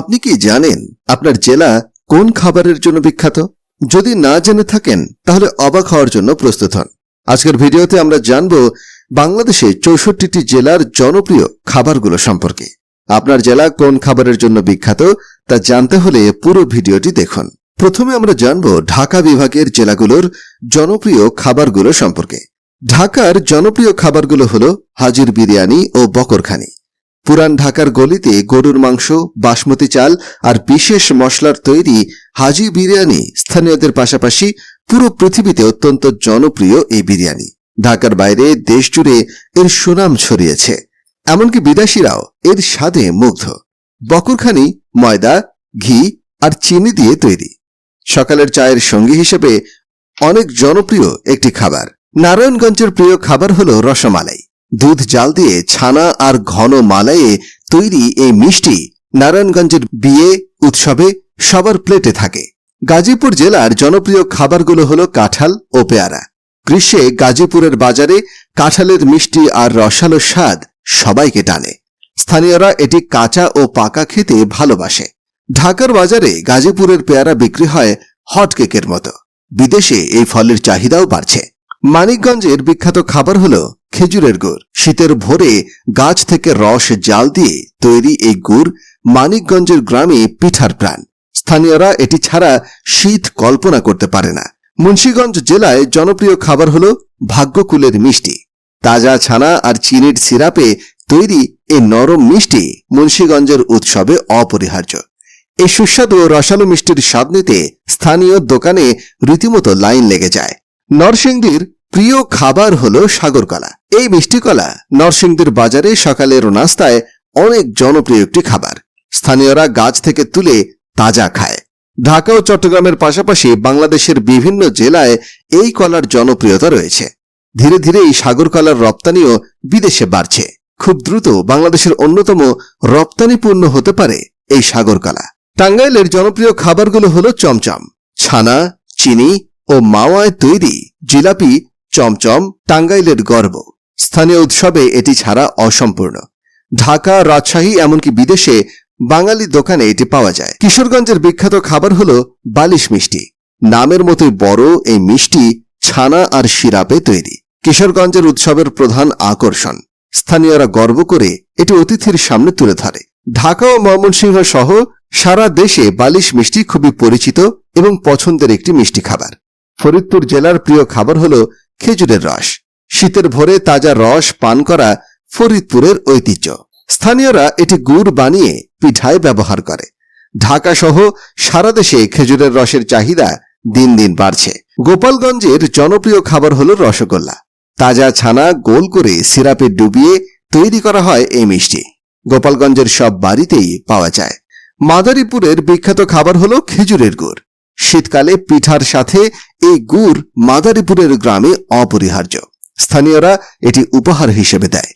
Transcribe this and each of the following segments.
আপনি কি জানেন আপনার জেলা কোন খাবারের জন্য বিখ্যাত? যদি না জেনে থাকেন, তাহলে অবাক হওয়ার জন্য প্রস্তুত হন। আজকের ভিডিওতে আমরা জানব বাংলাদেশে চৌষট্টিটি জেলার জনপ্রিয় খাবারগুলো সম্পর্কে। আপনার জেলা কোন খাবারের জন্য বিখ্যাত, তা জানতে হলে পুরো ভিডিওটি দেখুন। প্রথমে আমরা জানব ঢাকা বিভাগের জেলাগুলোর জনপ্রিয় খাবারগুলো সম্পর্কে। ঢাকার জনপ্রিয় খাবারগুলো হল হাজির বিরিয়ানি ও বকরখানি। পুরান ঢাকার গলিতে গরুর মাংস, বাসমতি চাল আর বিশেষ মশলার তৈরি হাজি বিরিয়ানি স্থানীয়দের পাশাপাশি পুরো পৃথিবীতে অত্যন্ত জনপ্রিয় এই বিরিয়ানি। ঢাকার বাইরে দেশ জুড়ে এর সুনাম ছড়িয়েছে। এমনকি বিদেশিরাও এর স্বাদে মুগ্ধ। বকরখানি ময়দা, ঘি আর চিনি দিয়ে তৈরি। সকালের চায়ের সঙ্গী হিসেবে অনেক জনপ্রিয় একটি খাবার। নারায়ণগঞ্জের প্রিয় খাবার হল রসমালাই। দুধ জাল দিয়ে ছানা আর ঘন মালাইয়ে তৈরি এই মিষ্টি নারায়ণগঞ্জের বিয়ে, উৎসবে সবার প্লেটে থাকে। গাজীপুর জেলার জনপ্রিয় খাবারগুলো হলো কাঁঠাল ও পেয়ারা। গ্রীষ্মে গাজীপুরের বাজারে কাঁঠালের মিষ্টি আর রসালো স্বাদ সবাইকে টানে। স্থানীয়রা এটি কাঁচা ও পাকা খেতে ভালোবাসে। ঢাকার বাজারে গাজীপুরের পেয়ারা বিক্রি হয় হট কেকের মতো। বিদেশে এই ফলের চাহিদাও বাড়ছে। মানিকগঞ্জের বিখ্যাত খাবার হল খেজুরের গুড়। শীতের ভোরে গাছ থেকে রস, জাল দিয়ে তৈরি এই গুড় মানিকগঞ্জের গ্রামে পিঠার প্রাণ। স্থানীয়রা এটি ছাড়া শীত কল্পনা করতে পারে না। মুন্সীগঞ্জ জেলায় জনপ্রিয় খাবার হল ভাগ্যকুলের মিষ্টি। তাজা ছানা আর চিনির সিরাপে তৈরি এই নরম মিষ্টি মুন্সীগঞ্জের উৎসবে অপরিহার্য। এই সুস্বাদু রসালো মিষ্টির স্বাদ নিতে স্থানীয় দোকানে রীতিমতো লাইন লেগে যায়। নরসিংদীর প্রিয় খাবার হল সাগরকলা এই মিষ্টি কলা নরসিংদীর বাজারে সকালের নাস্তায় অনেক জনপ্রিয় একটি খাবার। স্থানীয়রা গাছ থেকে তুলে তাজা খায়। ঢাকা ও চট্টগ্রামের পাশাপাশি বাংলাদেশের বিভিন্ন জেলায় এই কলার জনপ্রিয়তা রয়েছে। ধীরে ধীরে এই সাগর কলার রপ্তানিও বিদেশে বাড়ছে। খুব দ্রুত বাংলাদেশের অন্যতম রপ্তানি পণ্য হতে পারে এই সাগর কলা। টাঙ্গাইলের জনপ্রিয় খাবারগুলো হল চমচম, ছানা, চিনি ও মাওয়ায় তৈরি জিলাপি চমচম টাঙ্গাইলের গর্ব। স্থানীয় উৎসবে এটি ছাড়া অসম্পূর্ণ। ঢাকা, রাজশাহী, এমনকি বিদেশে বাঙালি দোকানে এটি পাওয়া যায়। কিশোরগঞ্জের বিখ্যাত খাবার হল বালিশ মিষ্টি। নামের মতোই বড় এই মিষ্টি ছানা আর সিরাপে তৈরি। কিশোরগঞ্জের উৎসবের প্রধান আকর্ষণ। স্থানীয়রা গর্ব করে এটি অতিথির সামনে তুলে ধরে। ঢাকা ও ময়মনসিংহ সহ সারা দেশে বালিশ মিষ্টি খুবই পরিচিত এবং পছন্দের একটি মিষ্টি খাবার। ফরিদপুর জেলার প্রিয় খাবার হল খেজুরের রস। শীতের ভোরে তাজা রস পান করা ফরিদপুরের ঐতিহ্য। স্থানীয়রা এটি গুড় বানিয়ে পিঠায় ব্যবহার করে। ঢাকা সহ সারা দেশে খেজুরের রসের চাহিদা দিন দিন বাড়ছে। গোপালগঞ্জের জনপ্রিয় খাবার হল রসগোল্লা। তাজা ছানা গোল করে সিরাপে ডুবিয়ে তৈরি করা হয় এই মিষ্টি। গোপালগঞ্জের সব বাড়িতেই পাওয়া যায়। মাদারীপুরের বিখ্যাত খাবার হল খেজুরের গুড়। শীতকালে পিঠার সাথে এই গুড় মাদারীপুরের গ্রামে অপরিহার্য। স্থানীয়রা এটি উপহার হিসেবে দেয়।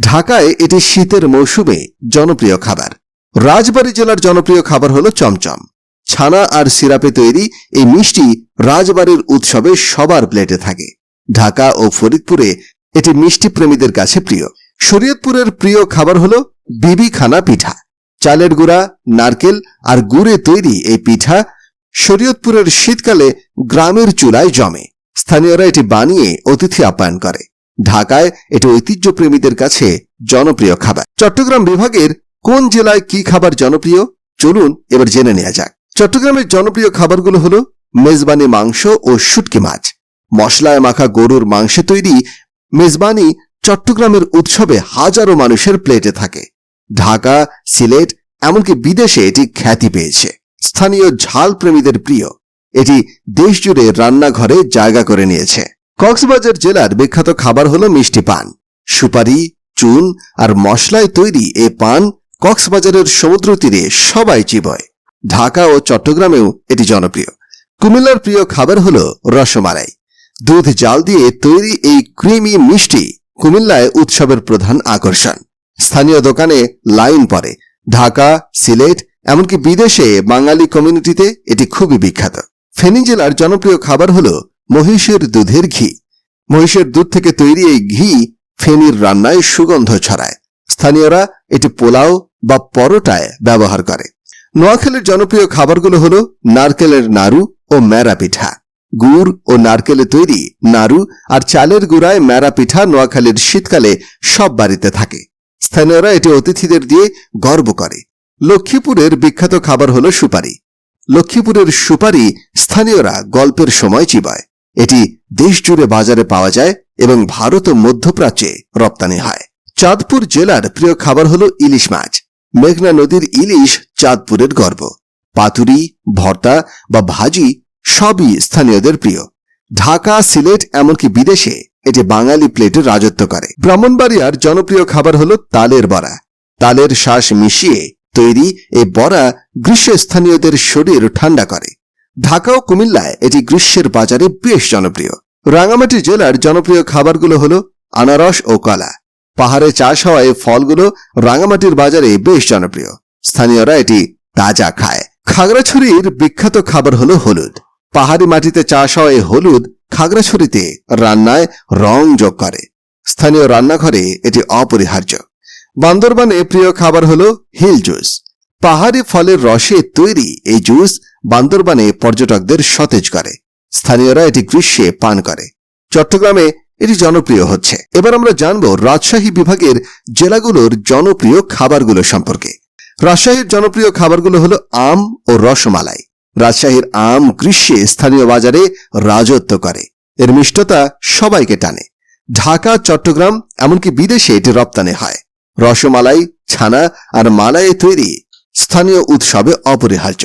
ঢাকায় এটি শীতের মৌসুমে জনপ্রিয় খাবার। রাজবাড়ী জেলার জনপ্রিয় খাবার হল চমচম। ছানা আর সিরাপে তৈরি এই মিষ্টি রাজবাড়ির উৎসবে সবার প্লেটে থাকে। ঢাকা ও ফরিদপুরে এটি মিষ্টি প্রেমীদের কাছে প্রিয়। শরীয়তপুরের প্রিয় খাবার হল বিবি খানা পিঠা। চালের গুঁড়া, নারকেল আর গুড়ে তৈরি এই পিঠা শরীয়তপুরের শীতকালে গ্রামের চুলায় জমে। স্থানীয়রা এটি বানিয়ে অতিথি আপ্যায়ন করে। ঢাকায় এটি ঐতিহ্যপ্রেমীদের কাছে জনপ্রিয় খাবার। চট্টগ্রাম বিভাগের কোন জেলায় কি খাবার জনপ্রিয়? চলুন এবার জেনে নেওয়া যাক। চট্টগ্রামের জনপ্রিয় খাবারগুলো হলো মেজবানি মাংস ও শুটকি মাছ। মশলায় মাখা গরুর মাংসে তৈরি মেজবানি চট্টগ্রামের উৎসবে হাজারো মানুষের প্লেটে থাকে। ঢাকা, সিলেট, এমনকি বিদেশে এটি খ্যাতি পেয়েছে। স্থানীয় ঝাল প্রেমীদের প্রিয়। এটি দেশজুড়ে রান্নাঘরে জায়গা করে নিয়েছে। কক্সবাজার জেলার বিখ্যাত খাবার হলো মিষ্টি পান। সুপারি, চুন আর মশলায় তৈরি এ পান কক্সবাজারের সমুদ্র তীরে সবাই চিবয়। ঢাকা ও চট্টগ্রামেও এটি জনপ্রিয়। কুমিল্লার প্রিয় খাবার হলো রসমালাই। দুধ জাল দিয়ে তৈরি এই ক্রিমি মিষ্টি কুমিল্লায় উৎসবের প্রধান আকর্ষণ। স্থানীয় দোকানে লাইন পড়ে। ঢাকা, সিলেট এমনকি বিদেশে বাঙালি কমিউনিটিতে এটি খুবই বিখ্যাত। ফেনী জেলার জনপ্রিয় খাবার হল মহিষের দুধের ঘি। মহিষের দুধ থেকে তৈরি এই ঘি ফেনীর রান্নায় সুগন্ধ ছড়ায়। স্থানীয়রা এটি পোলাও বা পরোটায় ব্যবহার করে। নোয়াখালীর জনপ্রিয় খাবারগুলো হলো নারকেলের নাড়ু ও ম্যারা পিঠা। গুড় ও নারকেলে তৈরি নাড়ু আর চালের গুঁড়ায় ম্যারা পিঠা নোয়াখালীর শীতকালে সব বাড়িতে থাকে। স্থানীয়রা এটি অতিথিদের দিয়ে গর্ব করে। লক্ষ্মীপুরের বিখ্যাত খাবার হলো সুপারি। লক্ষ্মীপুরের সুপারি স্থানীয়রা গল্পের সময় চিবায়। এটি দেশ জুড়ে বাজারে পাওয়া যায় এবং ভারত ও মধ্যপ্রাচ্যে রপ্তানি হয়। চাঁদপুর জেলার প্রিয় খাবার হলো ইলিশ মাছ। মেঘনা নদীর ইলিশ চাঁদপুরের গর্ব। পাতুরি, ভর্তা বা ভাজি সবই স্থানীয়দের প্রিয়। ঢাকা, সিলেট এমনকি বিদেশে এটি বাঙালি প্লেটে রাজত্ব করে। ব্রাহ্মণবাড়িয়ার জনপ্রিয় খাবার হলো তালের বড়া। তালের শ্বাস মিশিয়ে তৈরি এই বড়া গ্রীষ্মস্থানীয়দের শরীর ঠান্ডা করে। ঢাকা ও কুমিল্লায় এটি গ্রীষ্মের বাজারে বেশ জনপ্রিয়। রাঙামাটি জেলার জনপ্রিয় খাবারগুলো হলো আনারস ও কলা। পাহাড়ে চাষ হওয়া এই ফলগুলো রাঙামাটির বাজারে বেশ জনপ্রিয়। স্থানীয়রা এটি তাজা খায়। খাগড়াছড়ির বিখ্যাত খাবার হলো হলুদ। পাহাড়ি মাটিতে চাষ হয় এই হলুদ খাগড়াছড়িতে রান্নায় রং যোগ করে। স্থানীয় রান্নাঘরে এটি অপরিহার্য। বান্দরবানে প্রিয় খাবার হলো হিল জুস। পাহাড়ি ফলের রসে তৈরি এই জুস বান্দরবানে পর্যটকদের সতেজ করে। স্থানীয়রা এটি গ্রীষ্মে পান করে। চট্টগ্রামে এটি জনপ্রিয় হচ্ছে। এবার আমরা জানব রাজশাহী বিভাগের জেলাগুলোর জনপ্রিয় খাবারগুলো সম্পর্কে। রাজশাহীর জনপ্রিয় খাবারগুলো হলো আম ও রসমালাই। রাজশাহীর আম গ্রীষ্মে স্থানীয় বাজারে রাজত্ব করে। এর মিষ্টতা সবাইকে টানে। ঢাকা, চট্টগ্রাম, এমনকি বিদেশে এটি রপ্তানি হয়। রসমালাই, ছানা আর মালাইয়ে তৈরি স্থানীয় উৎসবে অপরিহার্য।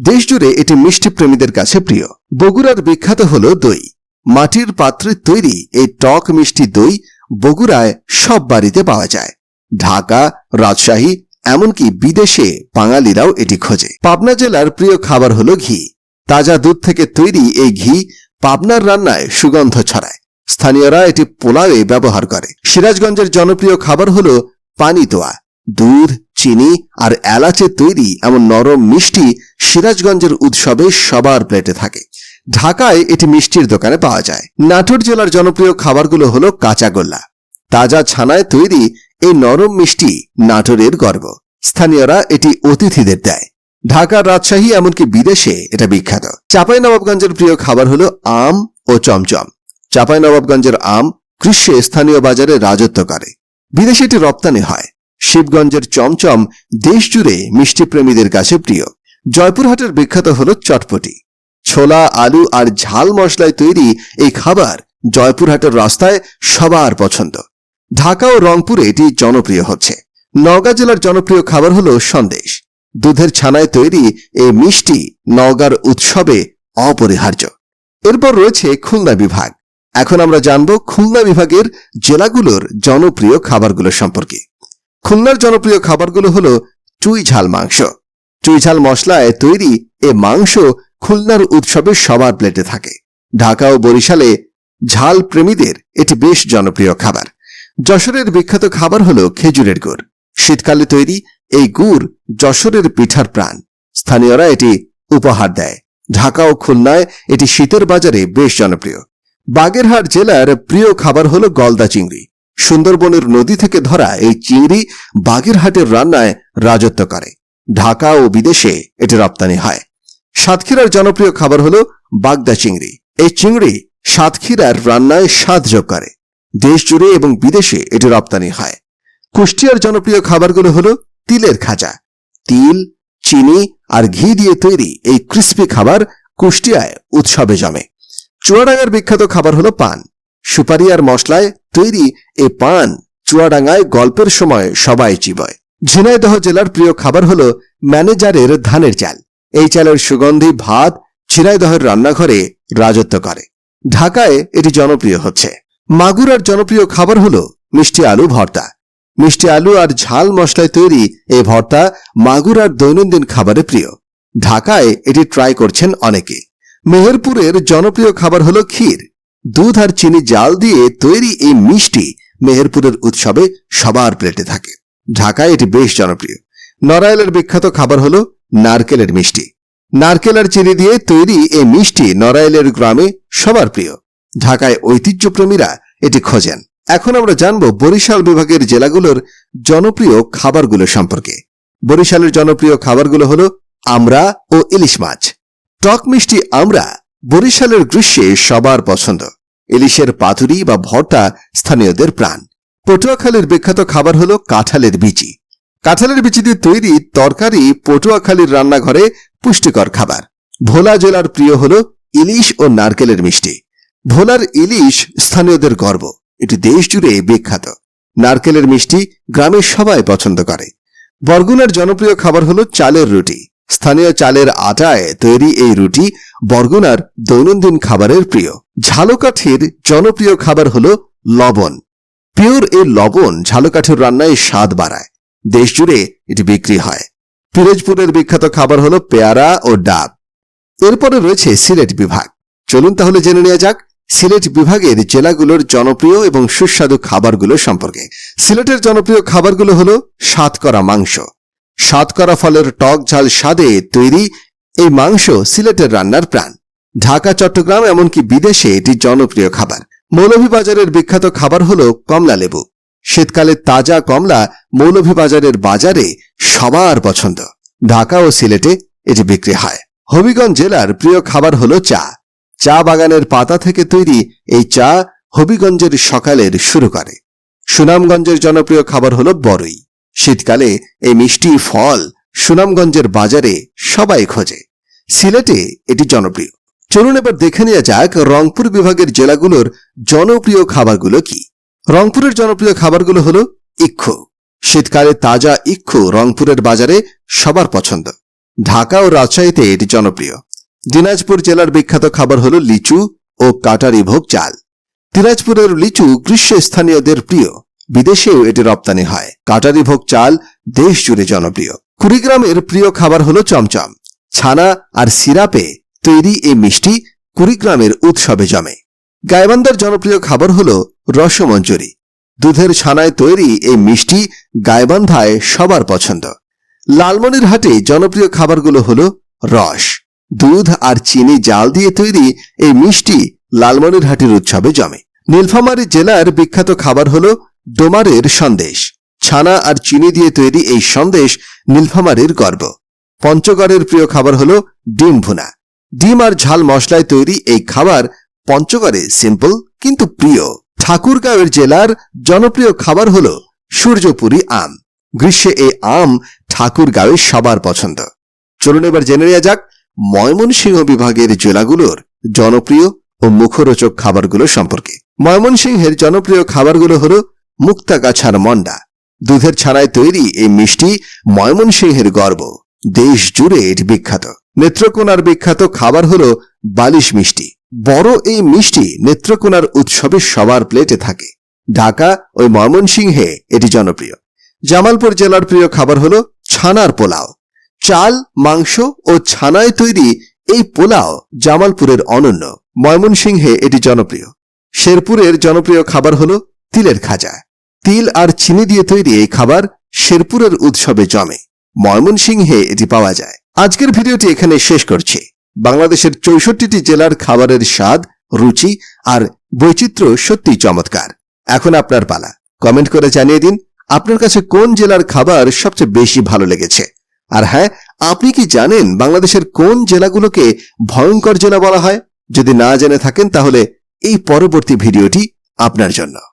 দেশজুড়ে এটি মিষ্টি প্রেমীদের কাছে প্রিয়। বগুড়ার বিখ্যাত হল দই। মাটির পাত্রে তৈরি এই টক মিষ্টি দই বগুড়ায় সব বাড়িতে পাওয়া যায়। ঢাকা, রাজশাহী, এমনকি বিদেশে বাঙালিরাও এটি খোঁজে। পাবনা জেলার প্রিয় খাবার হলো ঘি। তাজা দুধ থেকে তৈরি এই ঘি পাবনার রান্নায় সুগন্ধ ছড়ায়। স্থানীয়রা এটি পোলাওয়ে ব্যবহার করে। সিরাজগঞ্জের জনপ্রিয় খাবার হলো পানিতোয়া দুধ, চিনি আর এলাচে তৈরি এমন নরম মিষ্টি সিরাজগঞ্জের উৎসবে সবার প্লেটে থাকে। ঢাকায় এটি মিষ্টির দোকানে পাওয়া যায়। নাটোর জেলার জনপ্রিয় খাবারগুলো হলো কাঁচাগোল্লা তাজা ছানায় তৈরি এই নরম মিষ্টি নাটোরের গর্ব। স্থানীয়রা এটি অতিথিদের দেয়। ঢাকার রাজশাহী এমনকি বিদেশে এটা বিখ্যাত। চাপাই নবাবগঞ্জের প্রিয় খাবার হলো আম ও চমচম। চাপাই নবাবগঞ্জের আম গ্রীষ্মে স্থানীয় বাজারে রাজত্ব করে। বিদেশে এটি রপ্তানি হয়। শিবগঞ্জের চমচম দেশ জুড়ে মিষ্টি প্রেমীদের কাছে প্রিয়। জয়পুরহাটের বিখ্যাত হল চটপটি। ছোলা, আলু আর ঝাল মশলায় তৈরি এই খাবার জয়পুরহাটের রাস্তায় সবার পছন্দ। ঢাকা ও রংপুরে এটি জনপ্রিয় হচ্ছে। নওগাঁ জেলার জনপ্রিয় খাবার হলো সন্দেশ। দুধের ছানায় তৈরি এই মিষ্টি নওগাঁর উৎসবে অপরিহার্য। এরপর রয়েছে খুলনা বিভাগ। এখন আমরা জানব খুলনা বিভাগের জেলাগুলোর জনপ্রিয় খাবারগুলো সম্পর্কে। খুলনার জনপ্রিয় খাবারগুলো হলো চুই ঝাল মাংস। চুই ঝাল মশলায় তৈরি এ মাংস খুলনার উৎসবে সবার প্লেটে থাকে। ঢাকা ও বরিশালে ঝাল প্রেমীদের এটি বেশ জনপ্রিয় খাবার। যশোরের বিখ্যাত খাবার হলো খেজুরের গুড়। শীতকালে তৈরি এই গুড় যশোরের পিঠার প্রাণ। স্থানীয়রা এটি উপহার দেয়। ঢাকা ও খুলনায় এটি শীতের বাজারে বেশ জনপ্রিয়। বাগেরহাট জেলার প্রিয় খাবার হলো গলদা চিংড়ি। সুন্দরবনের নদী থেকে ধরা এই চিংড়ি বাগেরহাটের রান্নায় রাজত্ব করে। ঢাকা ও বিদেশে এটি রপ্তানি হয়। সাতক্ষীরার জনপ্রিয় খাবার হলো বাগদা চিংড়ি। এই চিংড়ি সাতক্ষীরার রান্নায় স্বাদ যোগ করে। দেশ জুড়ে এবং বিদেশে এটি রপ্তানি হয়। কুষ্টিয়ার জনপ্রিয় খাবারগুলো হলো তিলের খাজা। তিল, চিনি আর ঘি দিয়ে তৈরি এই ক্রিস্পি খাবার কুষ্টিয়ায় উৎসবে জমে। চুয়াডাঙ্গার বিখ্যাত খাবার হলো পান। সুপারি আর মশলায় তৈরি এই পান চুয়াডাঙ্গায় গল্পের সময় সবাই চিবয়। ঝিনাইদহ জেলার প্রিয় খাবার হলো ম্যানেজারের ধানের চাল। এই চালের সুগন্ধি ভাত ঝিনাইদহের রান্নাঘরে রাজত্ব করে। ঢাকায় এটি জনপ্রিয় হচ্ছে। মাগুরার জনপ্রিয় খাবার হলো মিষ্টি আলু ভর্তা। মিষ্টি আলু আর ঝাল মশলায় তৈরি এই ভর্তা মাগুরার দৈনন্দিন খাবারে প্রিয়। ঢাকায় এটি ট্রাই করছেন অনেকে মেহেরপুরের জনপ্রিয় খাবার হলো ক্ষীর। দুধ আর চিনি জাল দিয়ে তৈরি এই মিষ্টি মেহেরপুরের উৎসবে সবার প্লেটে থাকে। ঢাকায় এটি বেশ জনপ্রিয়। নড়াইলের বিখ্যাত খাবার হলো নারকেলের মিষ্টি। নারকেল আর চিনি দিয়ে তৈরি এই মিষ্টি নড়াইলের গ্রামে সবার প্রিয়। ঢাকায় ঐতিহ্যপ্রেমীরা এটি খোঁজেন। এখন আমরা জানব বরিশাল বিভাগের জেলাগুলোর জনপ্রিয় খাবারগুলো সম্পর্কে। বরিশালের জনপ্রিয় খাবারগুলো হলো আমরা ও ইলিশ মাছ। টক মিষ্টি আমরা বরিশালের গ্রীষ্মে সবার পছন্দ। ইলিশের পাতুরি বা ভর্তা স্থানীয়দের প্রাণ। পটুয়াখালীর বিখ্যাত খাবার হলো কাঁঠালের বিচি। কাঁঠালের বিচি দিয়ে তৈরি তরকারি পটুয়াখালীর রান্নাঘরে পুষ্টিকর খাবার। ভোলা জেলার প্রিয় হলো ইলিশ ও নারকেলের মিষ্টি। ভোলার ইলিশ স্থানীয়দের গর্ব। এটি দেশ জুড়ে বিখ্যাত। নারকেলের মিষ্টি গ্রামের সবাই পছন্দ করে। বরগুনার জনপ্রিয় খাবার হলো চালের রুটি। স্থানীয় চালের আটায় তৈরি এই রুটি বরগুনার দৈনন্দিন খাবারের প্রিয়। ঝালকাঠির জনপ্রিয় খাবার হল লবণ। পিওর এই লবণ ঝালকাঠির রান্নায় স্বাদ বাড়ায়। দেশ জুড়ে এটি বিক্রি হয়। পিরোজপুরের বিখ্যাত খাবার হল পেয়ারা ও ডাব। এরপরে রয়েছে সিলেট বিভাগ। চলুন তাহলে জেনে নেওয়া যাক সিলেট বিভাগের জেলাগুলোর জনপ্রিয় এবং সুস্বাদু খাবারগুলো সম্পর্কে। সিলেটের জনপ্রিয় খাবারগুলো হলো সাতকরা মাংস। সাতকরা ফলের টক ঝাল স্বাদে তৈরি এই মাংস সিলেটের রান্নার প্রাণ। ঢাকা, চট্টগ্রাম এমনকি বিদেশে এটি জনপ্রিয় খাবার। মৌলভীবাজারের বিখ্যাত খাবার হল কমলা লেবু। শীতকালে তাজা কমলা মৌলভীবাজারের বাজারে সবার পছন্দ। ঢাকা ও সিলেটে এটি বিক্রি হয়। হবিগঞ্জ জেলার প্রিয় খাবার হল চা। চা বাগানের পাতা থেকে তৈরি এই চা হবিগঞ্জের সকালের শুরু করে। সুনামগঞ্জের জনপ্রিয় খাবার হল বড়ই শীতকালে এই মিষ্টি ফল সুনামগঞ্জের বাজারে সবাই খোঁজে। সিলেটে এটি জনপ্রিয়। চলুন এবার দেখে নেওয়া যাক রংপুর বিভাগের জেলাগুলোর জনপ্রিয় খাবারগুলো কি। রংপুরের জনপ্রিয় খাবারগুলো হলো ইক্ষু। শীতকালে তাজা ইক্ষু রংপুরের বাজারে সবার পছন্দ। ঢাকা ও রাজশাহীতে এটি জনপ্রিয়। দিনাজপুর জেলার বিখ্যাত খাবার হলো লিচু ও কাটারি ভোগ চাল। দিনাজপুরের লিচু গ্রীষ্ম স্থানীয়দের প্রিয়। বিদেশেও এটি রপ্তানি হয়। কাটারি ভোগ চাল দেশ জুড়ে জনপ্রিয়। কুড়িগ্রামের প্রিয় খাবার হলো চমচম। ছানা আর সিরাপে তৈরি এই মিষ্টি কুড়িগ্রামের উৎসবে জমে। গাইবান্ধার জনপ্রিয় খাবার হলো রসমঞ্জরি। দুধের ছানায় তৈরি এই মিষ্টি গাইবান্ধায় সবার পছন্দ। লালমনিরহাটে জনপ্রিয় খাবারগুলো হলো রস। দুধ আর চিনি জাল দিয়ে তৈরি এই মিষ্টি লালমনিরহাটের উৎসবে জমে। নীলফামারী জেলার বিখ্যাত খাবার হলো ডোমারের সন্দেশ। ছানা আর চিনি দিয়ে তৈরি এই সন্দেশ নীলফামারীর গর্ব। পঞ্চগড়ের প্রিয় খাবার হলো ডিম ভুনা। ডিম আর ঝাল মশলায় তৈরি এই খাবার পঞ্চগড়ে সিম্পল কিন্তু প্রিয়। ঠাকুরগাঁওয়ের জেলার জনপ্রিয় খাবার হলো সূর্যপুরী আম। গ্রীষ্মে এই আম ঠাকুরগাঁওয়ে সবার পছন্দ। চলুন এবার জেনে নেওয়া যাক ময়মনসিংহ বিভাগের জেলাগুলোর জনপ্রিয় ও মুখরোচক খাবারগুলো সম্পর্কে। ময়মনসিংহের জনপ্রিয় খাবারগুলো হলো মুক্তাগাছার মন্ডা। দুধের ছাড়ায় তৈরি এই মিষ্টি ময়মনসিংহের গর্ব। দেশ জুড়ে এটি বিখ্যাত। নেত্রকোনার বিখ্যাত খাবার হলো বালিশ মিষ্টি। বড় এই মিষ্টি নেত্রকোনার উৎসবে সবার প্লেটে থাকে। ঢাকা ও ময়মনসিংহে এটি জনপ্রিয়। জামালপুর জেলার প্রিয় খাবার হলো ছানার পোলাও। চাল, মাংস ও ছানায় তৈরি এই পোলাও জামালপুরের অনন্য। ময়মনসিংহে এটি জনপ্রিয়। শেরপুরের জনপ্রিয় খাবার হলো তিলের খাজা। তিল আর চিনি দিয়ে তৈরি এই খাবার শেরপুরের উৎসবে জমে। ময়মনসিংহে এটি পাওয়া যায়। আজকের ভিডিওটি এখানে শেষ করছি। বাংলাদেশের চৌষট্টিটি জেলার খাবারের স্বাদ, রুচি আর বৈচিত্র্য সত্যি চমৎকার। এখন আপনার পালা। কমেন্ট করে জানিয়ে দিন, আপনার কাছে কোন জেলার খাবার সবচেয়ে বেশি ভালো লেগেছে? আর হ্যাঁ আপনি কি জানেন বাংলাদেশের কোন জেলাগুলোকে ভয়ঙ্কর জেলা বলা হয়? যদি না জেনে থাকেন তাহলে এই পরবর্তী ভিডিওটি আপনার জন্য।